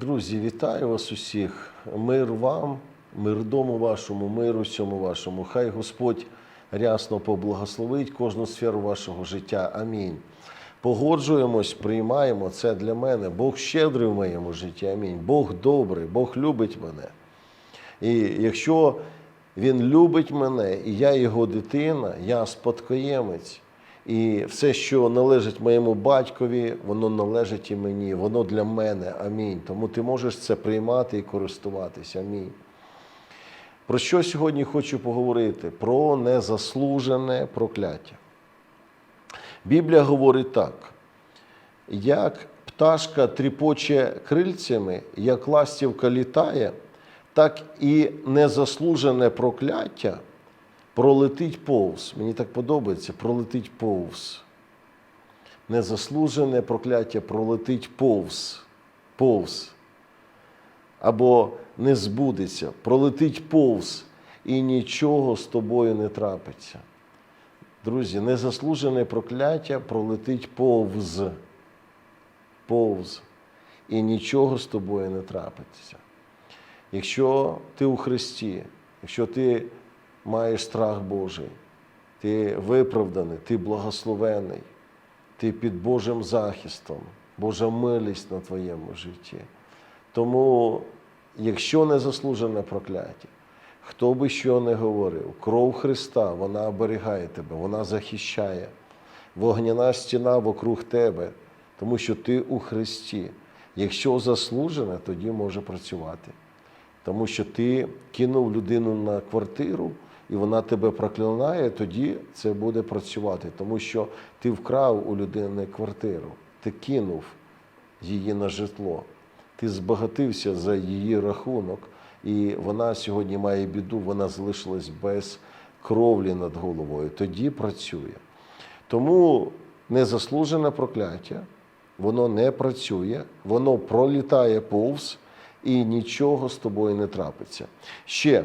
Друзі, вітаю вас усіх. Мир вам, мир дому вашому, мир усьому вашому. Хай Господь рясно поблагословить кожну сферу вашого життя. Амінь. Погоджуємось, приймаємо це для мене. Бог щедрий в моєму житті. Амінь. Бог добрий, Бог любить мене. І якщо Він любить мене, і я його дитина, я спадкоємець. І все, що належить моєму батькові, воно належить і мені, воно для мене. Амінь. Тому ти можеш це приймати і користуватися. Амінь. Про що сьогодні хочу поговорити? Про незаслужене прокляття. Біблія говорить так: як пташка тріпоче крильцями, як ластівка літає, так і незаслужене прокляття пролетить повз. Мені так подобається, пролетить повз. Незаслужене прокляття пролетить повз. Повз. Або не збудеться, пролетить повз, і нічого з тобою не трапиться. Друзі, незаслужене прокляття пролетить повз. Повз. І нічого з тобою не трапиться. Якщо ти у Христі, якщо ти маєш страх Божий, ти виправданий, ти благословений, ти під Божим захистом, Божа милість на твоєму житті. Тому, якщо не заслужене прокляття, хто би що не говорив, кров Христа, вона оберігає тебе, вона захищає. Вогняна стіна вокруг тебе, тому що ти у Христі. Якщо заслужене, тоді може працювати. Тому що ти кинув людину на квартиру, і вона тебе проклинає, тоді це буде працювати. Тому що ти вкрав у людини квартиру, ти кинув її на житло, ти збагатився за її рахунок, і вона сьогодні має біду, вона залишилась без кровлі над головою. Тоді працює. Тому незаслужене прокляття, воно не працює, воно пролітає повз і нічого з тобою не трапиться. Ще.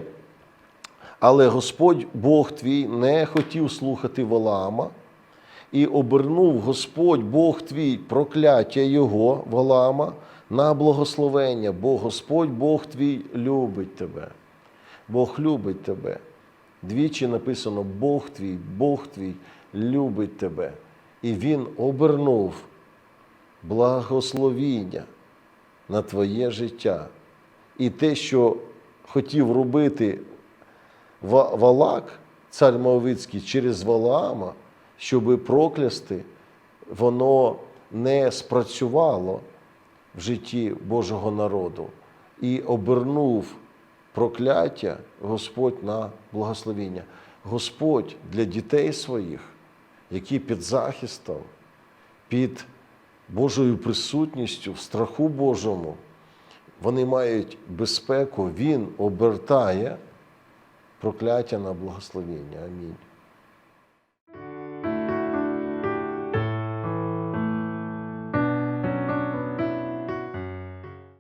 Але Господь Бог твій не хотів слухати Валаама, і обернув Господь Бог твій прокляття Його, Валаама, на благословення, бо Господь Бог твій любить тебе. Бог любить тебе. Двічі написано Бог твій, Бог твій любить тебе. І Він обернув благословіння на твоє життя. І те, що хотів робити Валак, цар Моавицький, через Валаама, щоби проклясти, воно не спрацювало в житті Божого народу і обернув прокляття Господь на благословіння. Господь для дітей своїх, які під захистом, під Божою присутністю, в страху Божому, вони мають безпеку, Він обертає прокляття на благословення. Амінь.